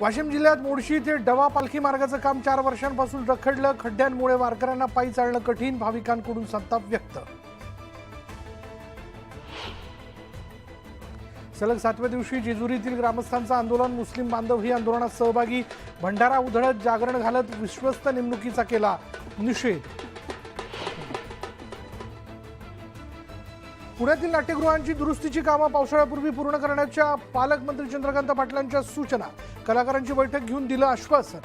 वाशिम जिल्ह्यात मोडशी येथे डवा पालखी मार्गाचं काम चार वर्षांपासून रखडलं. खड्ड्यांमुळे वारकऱ्यांना पायी चालणं कठीण. भाविकांकडून संताप व्यक्त. सलग सातव्या दिवशी जेजुरीतील ग्रामस्थांचं आंदोलन मुस्लिम बांधव ही आंदोलनात सहभागी. भंडारा उधळत जागरण घालत विश्वस्त नेमणुकीचा केला निषेध. पुण्यातील नाट्यगृहांची दुरुस्तीची कामं पावसाळ्यापूर्वी पूर्ण करण्याच्या पालकमंत्री चंद्रकांत पाटलांच्या सूचना. कलाकारांची बैठक घेऊन दिलं आश्वासन.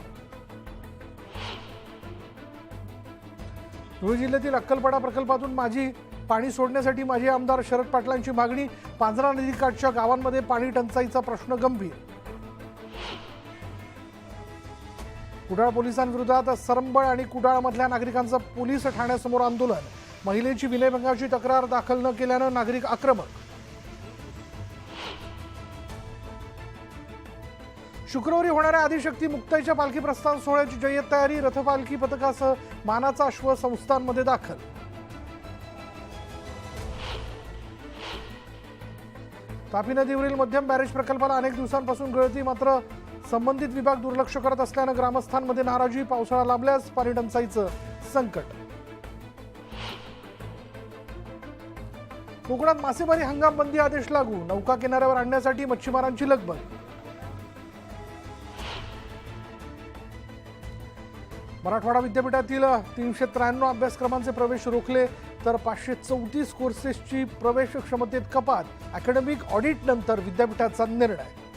धुळे जिल्ह्यातील अक्कलपाडा प्रकल्पातून माझी पाणी सोडण्यासाठी माजी आमदार शरद पाटलांची मागणी. पांझरा नदीकाठच्या गावांमध्ये पाणी टंचाईचा प्रश्न गंभीर. कुडाळ पोलिसांविरोधात सरंबळ आणि कुडाळमधल्या नागरिकांचं पोलीस ठाण्यासमोर आंदोलन. महिलेची विनयभंगाची तक्रार दाखल न केल्यानं नागरिक आक्रमक. शुक्रवारी होणाऱ्या आदिशक्ती मुक्ताईच्या पालखी प्रस्थान सोहळ्याची जय्यत तयारी रथपालखी पथकासह मानाचा अश्व संस्थांमध्ये दाखल. तापी नदीवरील मध्यम बॅरेज प्रकल्पाला अनेक दिवसांपासून गळती मात्र संबंधित विभाग दुर्लक्ष करत असल्यानं ग्रामस्थांमध्ये नाराजी पावसाळा लाभल्यास पाणी टंचाईचं संकट. कोकणात मासेमारी हंगाम बंदी आदेश लागू नौका किनाऱ्यावर आणण्यासाठी मच्छीमारांची लगबग. मराठवाडा विद्यापीठातील तीनशे त्र्याण्णव अभ्यासक्रमांचे प्रवेश रोखले तर पाचशे चौतीस कोर्सेसची प्रवेश क्षमतेत कपात. अकॅडमिक ऑडिट नंतर विद्यापीठाचा निर्णय.